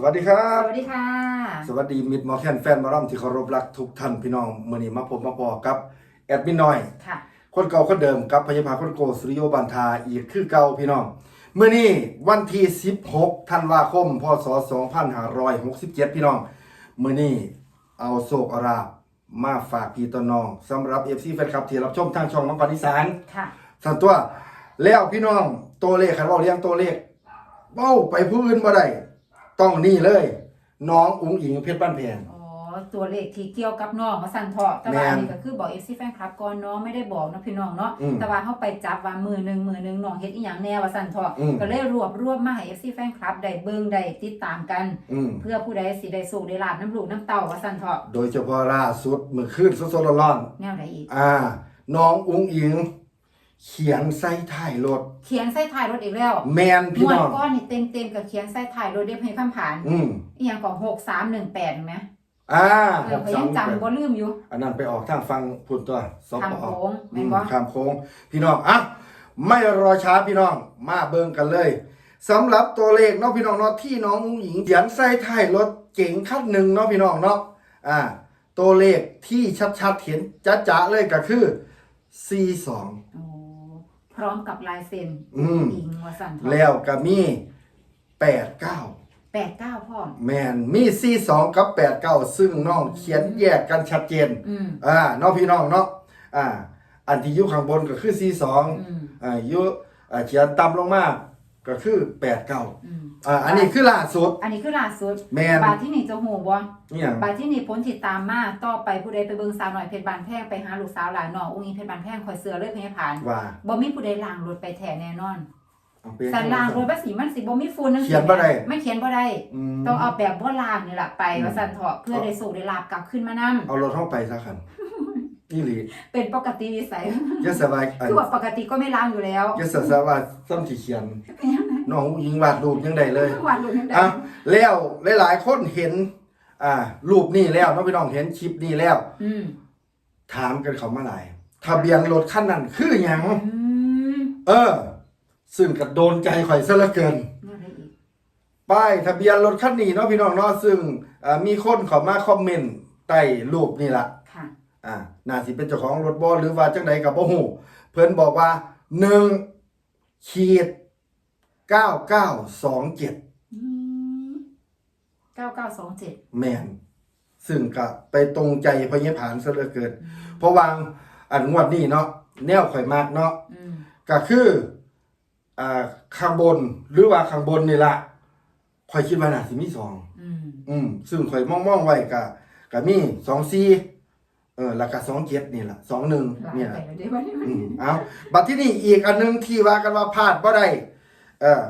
สวัสดีครัสบ วัสดีค่ะ สวัสดีมิตรหมอแคนแฟนหมาร่ำที่เคารพรักทุกท่านพี่น้องมื่อนี้มาพบมาพอกับแอดมินน้อย ค่ะ คนเก่าคนเดิมกับพยาบาลคนโกสุริโยบันทาอีกคือเก่าพี่น้องมื่อนี้วันที่ 16ธันวาคม พศ 2567 พี่น้องมื่อนี้เอาโศกอาราบมาฝากพี่ต้นน้องสำหรับ FC แฟนคลับที่รับชมทางช่องมังกรอีสาน ค่ะ สันตัวแล้วพี่น้องตัวเลขคันเว่าเลี้ยงตัวเลขเบ้าไปผู้อื่นบ่ได้ ต้องนี่เลย น้องอุ๋งอิงเพชรบ้านแพง อ๋อตัวเลขที่เกี่ยวกับน้องมาสั่นเถาะแต่ว่าแม่นอันนี้ก็คือบอกเอฟซีแฟนคลับก่อนเนาะไม่ได้บอกเนาะพี่น้องเนาะอืมแต่ว่าเขาไปจับว่ามือหนึ่งมือหนึ่งน้องเฮ็ดอีหยังแน่ว่าสั่นเถาะอืม ก็เลยรวบรวมมาให้เอฟซีแฟนคลับได้เบิ่งได้ติดตามกัน อืม เพื่อผู้ใดสิได้สูกได้ลาบน้ำลูกน้ำเต้าว่าสั่นเถาะโดยเฉพาะล่าสุดเมื่อคืนสดๆร้อนแนวไหนอีกๆอ่า น้องอุ๋งอิง เขียนใส่ท้ายรถ เขียนใส่ท้ายรถอีกแล้วแมนหมพี่วดน้อง ก้อนนี่เต็มเต็มๆกับเขียนใส่ท้ายรถเด็บให้พันผ่านอืมอีหยังของหกสามหนึ่งแปดไหมอ่าเออเขายังจำบ่ลืมอยู่อันนั้นไปออกทางฟังพูดตัวสปทางอโค้งอืแม่นมบ่ข้ามโค้งพี่น้องอะไม่รอช้าพี่น้องมาเบิ่งกันเลยสำหรับตัวเลขเนาะพี่น้องเนาะที่น้องอุ๋งอิงเขียนใส่ท้ายรถเก๋งคันหนึ่งเนาะพี่น้องเนาะอ่าตัวเลขที่ชัดๆเห็นจ๊ะๆเลยก็คือ C2 โอ้ พร้อมกับลายเซ็นอืม อิงว่าสั่นเถาะแล้วก็มี89แปดเก้าพ่อแมนมี C2 กับ89ซึ่งน้องเขียนแยกกันชัดเจน อืมอ่าเนาะพี่น้องเนาะอ่า อันที่อยู่ข้างบนก็คือ C2 อืม อ่าอยู่อ่าเขียนต่ำลงมา ก็คือ89อืมอ่าอันนี้คือล่าสุด อันนี้คือล่าสุดแมนบาทที่นี่จะหูบ่นี่อย่างบาทที่นี่พ้นติดตามมาต่อไปผู้ใดไปเบิ่งสาวหน่อยเพชรบานแพงไปหาลูกสาวหลานน้องอุ้งอิงเพชรบานแพงคอยเสือเลยพญาผานว่าบ่มีผู้ใดล้างรถไปแท้แน่นอนเอาไป สันล้างรถว่าสีมันสิบ่มีฝุ่นจังเขียนบ่ได้ ไม่เขียนบ่ได้อืมต้องเอาแบบบ่ล้างนี่ล่ะไปอืม ว่าสั่นเถาะเพื่อได้สูกได้ลาบกลับขึ้นมานํเอารถเข้าไปซะคันนี่หลีเป็นปกติวิสัย อยะสบายอันคือว่าปกติก็ไม่ล้างอยู่แล้วอยะสสบายซ้ำที่เขียนน้ องอุ๋งอิงวาดรูปยังได้เลยวาดรูปยังได้อะแล้วหลาย ๆ คนเห็น อ่า รูปนี่แล้วน้องพี่น้องเห็นคลิปนี่แล้ว อืมถามกันเขามาหลายทะเบียนรถคันนั้นคือหยังอืมเออ ซึ่งก็โดนใจข่อยซะเหลือเกินแนวไหนอีกป้ายทะเบียนรถคันนี้เนาะพี่น้องเนาะซึ่งอ่ามีคนเข้ามาคอมเมนต์ใต้รูปนี่ล่ะค่ะ อ่าน่าสิเป็นเจ้าของรถบ่หรือว่าจังใดก็บ่ฮู้เพิ่นบอกว่า1ขีด 9927อืมเก้าเก้าสองเจ็ดแม่นซึ่งก็ไปตรงใจพญผานซะเหลือเกินเพราะวางอันงวดนี้เนาะแนวข่อยมากเนาะอืมก็คืออ่าข้างบนหรือว่าข้างบนนี่ละข่อยคิดว่าน่าสิมีสองอืมอืมซึ่งข่อยมองมองๆไว้ก็ก็มีสองสี่เออแล้วก็สองเจ็ดนี่ละสองหนึ่งหลายเนี่ยไปแล้วเดี๋ยววันนี้อืมเอาบัดที่นี่อีกอันหนึงที่ว่ากันว่าพลาดบ่ได้ เออ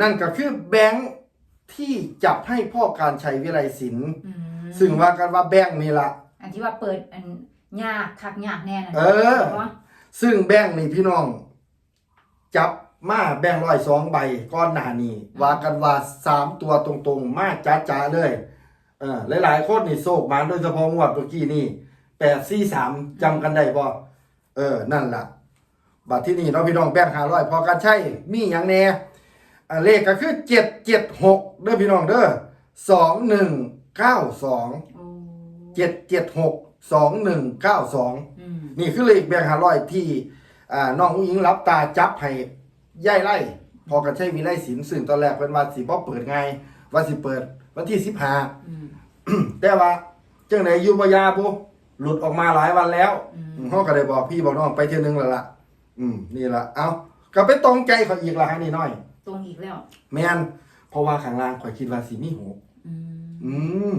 นั่นก็คือแบงค์ที่จับให้พ่อการชัยวิไลศิลป์อืมซึ่งว่ากันว่าแบงค์นี่ละ อันที่ว่าเปิดอันยากคักยากแน่นะเออ นาะซึ่งแบงค์นี่พี่น้อง จับมาแบงค์ร้อยสองใบก้อนหนานี่ว่ากันว่าสามตัวตรงๆ มาจ้าจ้าๆเลยเออหลายๆคนนี่โศกมาโดยเฉพาะงวดเมื่อกี้นี่แปดสี่สามจำกันได้บ่เออ นั่นล่ะบัตรที่นี่เนาะพี่น้องแบงค์ห้าร้อยพอกันใช่มีอย่างแน่ อ่าเลขก็คือเจ็ดเจ็ดหกเด้อพี่น้องเด้อสองหนึ่งเก้าสองโอ้เจ็ดเจ็ดหกสองหนึ่งเก้าสองอืมนี่คือเลขแบงค์ห้าร้อยที่อ่าน้องอุ้งอิงรับตาจับให้ย่ายไล่พอกันใช้วิไลศิลป์ซึ่งตอนแรกเป็นว่าสิบ่เปิดไงว่าสิเปิดวันที่สิบห้า อืม แต่ว่าจังไหนอยู่บ่ยาบุหลุดออกมาหลายวันแล้วอืมอืมเฮาก็ได้บอกพี่บอกน้องไปเที่ยวนึงแล้วล่ะ อืมนี่ล่ะ เอาก็ไปตรงใจเขาอีกละฮะนี่น้อย ตรงอีกแล้ว แม่นเพราะว่าข้างล่างข่อยคิดว่าสิมีหกอืมอืม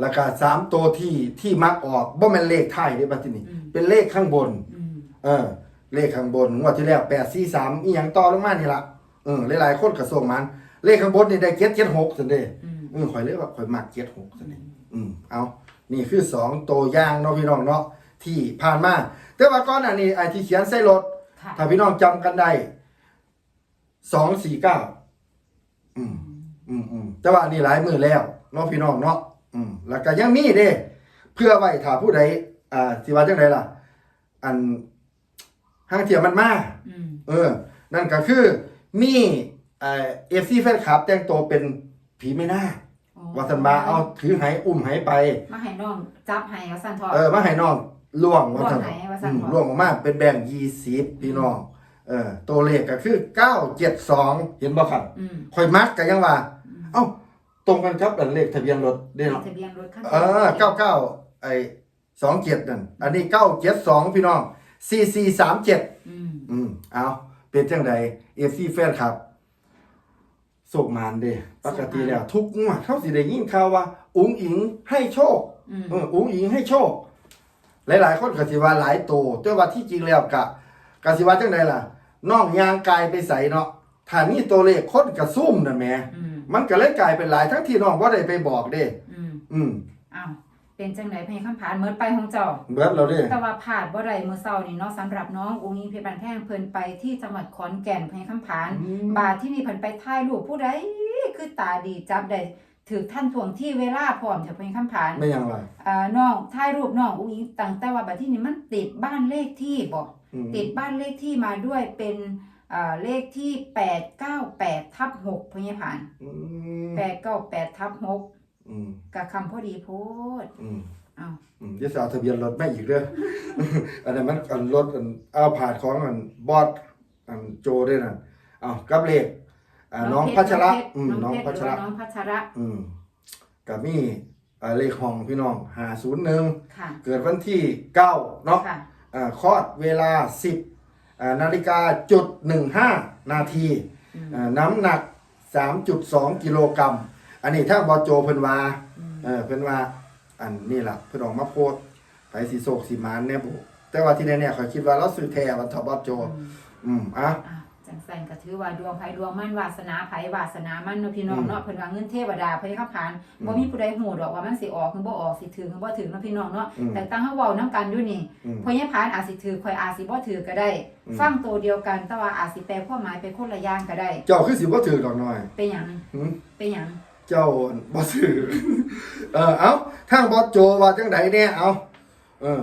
แล้วก็สามตัวที่ที่มักออกบ่แม่นเลขท้ายเด้บัดทีนี้ เป็นเลขข้างบน อืมเออ เลขข้างบนงวดที่แล้วแปดสี่สามอีหยังต่อลงมานี่ละเออหลายๆคนกระส่งมัน เลขข้างบนนี่ได้เจ็ดเจ็ดหกสันเด้อืมเออข่อยเลยว่าข่อยมักเจ็ดหกสันเด้ อืมเอา นี่คือสองตัวอย่างเนาะพี่น้องเนาะที่ผ่านมาแต่ว่าก่อนอันนี้ไอ้ที่เขียนใส่รถ ค่ะ ถ้าพี่น้องจำกันได้ สองสี่เก้าอืมอืมอืมแต่ว่าอันนี้หลายมือแล้วเนาะพี่น้องเนาะอืมแล้วก็ยังมีเด้เพื่อไว้ถ้าผู้ใดอ่าสิว่าจังไดล่ะ อันห้างเทียมมันมาอืมเออ นั่นก็คือ มีเอ่อฟซีแฟนคลับ แต่งตัวเป็นผีไม่น่าโอ้ว่าสันบาเอาถือไหอุ้มไหไป มาให้น้อง จับให้ว่าซั่นเถอะเออมาให้น้องล่วงว่าซั่นล่วงไหว่าซั่นอืมเถาะล่วงออกมาเป็นแบ่งค์ยี่สิบพี่น้อง เออตัวเลขก็คือเก้าเจ็ดสองเห็นบ่ครับอืมข่อยมักกันยังว่าอืมเอ้าตรงกันครับอันเลขทะเบียนรถเด้เนาะทะเบียนรถคันเออเก้าเก้าไอ้สองเจ็ดนั่นอันนี้เก้าเจ็ดสองพี่น้องสี่สี่สามเจ็ดอืมอืมเอาเป็นจังใดเอฟซีแฟนครับโศกมานเด้ปกติแล้ว ทุกงวดเขาสิได้ยินข่าวว่า อุ๋งอิงให้โชคอืมเอออุ๋งอิงให้โชค หลายๆคนก็สิว่าหลายโตแต่ว่าที่จริงแล้วกะกะสิว่าจังใดล่ะ น้องยางกายไปใส่เนาะถ้านี่ตัวเลขคนกระซุ่มนั่นแหมอืมมันก็เลยกลายเป็นหลายทั้งที่น้องบ่ได้ไปบอกเด้ อืมอืมอ้าวเป็นจังได๋พญคำผานเมิดไปของเจ้า เบิดแล้วเด้แต่ว่าผ่านบ่ได้มื้อเช้านี่เนาะสำหรับน้องอุ้งอิงเพชรบานแท่งเพิ่นไปที่จังหวัดขอนแก่นพญคำผาน อืมบาทที่นี่เพิ่นไปถ่ายรูปผู้ใดคือตาดีจับได้ถือท่านทวงที่เวลาพร้อมเถอะพญคำผาน ไม่ยังล่ะอ่าน้องถ่ายรูปน้องอุ้งอิงตั้งแต่ว่าบัดที่นี้มันติดบ้านเลขที่บ่อืม ติดบ้านเลขที่มาด้วยเป็นอ่าเลขที่898ทับ6พญผานอืม898ทับ6อืมกับคำพอดีโพดอืมอ้าวอืมเดี๋ยวจะเอาทะเบียนรถแม่อีกเด้ออันนั้นมันอันรถอันเอาผ่านของอันบอสอันโจด้วยน่ะเอากับเลขอ่าน้องเพชพัชระน้อืมองน้องเพชรพัชระหรือว่าน้องพัชระอืมกับมีอ่าเลขห้องพี่น้อง501ค่ะเกิดวันที่เก้าเนาะ ค่ะอ่าคลอดเวลา 10อ่านาฬิกาจุด15 นาทีอืมอ่าน้ำหนัก 3.2 กิโลกรัม อันนี้ถ้าบอโจเพิ่นว่าอืมเออเพิ่นว่าอันนี่ล่ะเพิ่นออกมาโพสต์ไปสีโศกสีมานแน่บุแต่ว่าที่แน่ๆข่อยคิดว่าเราซื้อแท้วันทบอโจ อืมอืมอะอะ จังสันก็ถือว่าดวงไผดวงมันวาสนาไผวาสนามันเนาะพี่น้องอืมเนาะเพิ่นว่าเงินเทวดาเพิ่นขับผ่านอืมบ่มีผู้ใดฮู้ดอกว่ามันสิออกหรือบ่ออกสิถึงหรือบ่ถึงเนาะพี่น้องเนาะอืมแต่ตั้งเฮาเว้านํกันอยู่นี่อืมพญาพานอาจสิถือข่อยอาจสิบ่ถือก็ได้อืมฟังตัวเดียวกันแต่ว่าอาจสิแปลความหมายไปคนละอย่างก็ได้ เจ้าคือสิบ่ถือดอกน้อยเป็นหยังหืมเป็นหยังเจ้าบ่ซื้อเออเอาทางบอสโจว่าจังไดเนี่ยเอาเออ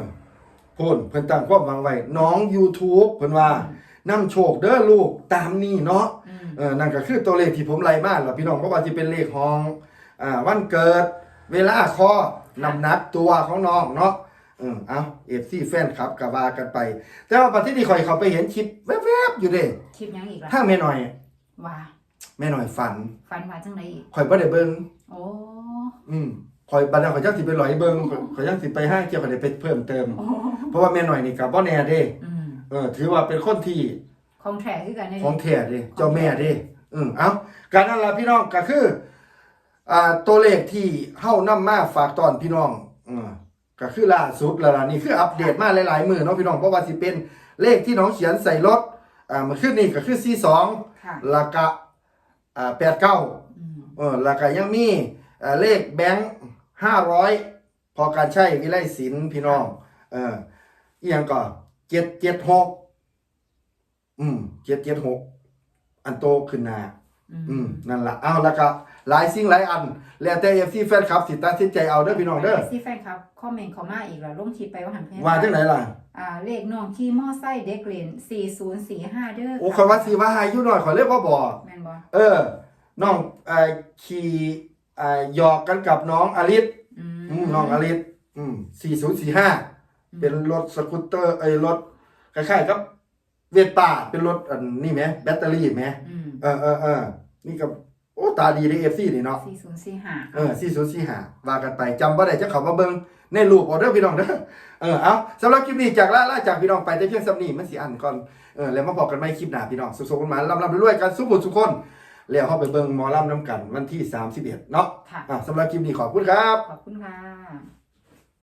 พูนเพิ่นตั้งความหวังไว้น้อง YouTube เพิ่นว่า นำโชคเด้อลูกตามนี้เนาะอืมเออนั่นก็คือตัวเลขที่ผมไล่มาแล้วพี่น้องก็ว่าสิเป็นเลขของอ่าวันเกิด เวลาข้อนำหนักตัวของน้องเนาะเออเอา FC แฟนคลับก็ว่ากันไป แต่ว่าประเทศนี้ข่อยเขาไปเห็นคลิปแวบๆอยู่เด้คลิปหยังอีกล่ะถ้าแม่หน่อยว่าแม่หน่อยฝันฝันว่าจังไดอีกข่อยบ่ได้เบิ่งโอ้อืมข่อยบัดนั้นข่อยจักสิไปหลอยเบิ่งข่อยข่อยจักสิไปห้างเกี่ยวกับได้ไปเพิ่มเติมโอ้เพราะว่าแม่หน่อยนี่ก็บ่แน่เด้อืม เออ ถือว่าเป็นคนที่ของแท้คือกันนี่ของแท้เด้เจ้าแม่เด้อืมเอาการนั่นล่ะพี่น้องก็คืออ่าตัวเลขที่เฮานำมาฝากตอนพี่น้องอืมก็คือล่าสุดแล้วล่ะนี่คืออัปเดตมาหลายๆมื้อเนาะพี่น้องเพราะว่าสิเป็นเลขที่น้องเขียนใส่รถอ่าเมื่อคืนนี้ก็คือ42ค่ะแล้วก็อ่า89 อืมเออแล้วก็ยังมีเอ่อเลขแบงค์ห้าร้อยพอการใช้วิไลศิลป์พี่น้อง เอออีหยังก็ เจ็ดเจ็ดหกอืมเจ็ดเจ็ดหกอันโตขึ้นหนาอืมอืมนั่นละเอาแล้วก็หลายสิ่งหลายอัน แล้วแต่เอฟซีแฟนคลับ สิตัดสินใจเอาเด้อพี่น้องเด้อสิแฟนครับคอมเมนต์เข้ามาอีกแล้วลงคลิปไปว่าหันเพจว่าจังไหนล่ะ อ่าเลขน้องขี่มอไซค์เด็กเรียน4045 เด้อโอ้คอยว่าสีว่าหายอยู่หน่อยขอยเรียกว่าบ่แม่นบ่เออ น้องเอ่อขี่เอ่อหยอกกันกับน้องอลิสอือืมน้องอลิสอืมสี่ศูนย์สี่ห้า เป็นรถสกูตเตอร์ไอ้ยรถคล้ายๆกับเวสป้าเป็นรถอันนี่ไหมแบตเตอรี่ไหมอืมเออเออเออนี่ก็โอ้ตาดีในเอฟซีนี่เนาะ4045เออสี่ศูนย์สี่ห้าว่ากันไปจำว่าได้จะเขามาเบิ้งในรูปออเดอร์พี่น้องเด้อเออเอาสำหรับคลิปนี้จากล่าล่าจากพี่น้องไปแต่เพียงสำนีมันสีอันก่อนเออแล้วมาบอกกันไม่คลิปหน้าพี่น้องสุขสกันมาลำลำรวยๆกันสุขบุญสุขคน แล้วเข้าไปเบิ้งหมอลำน้ำกันวันที่ 31เนาะค่ะ อะสำหรับคลิปนี้ขอบคุณครับ ขอบคุณค่ะ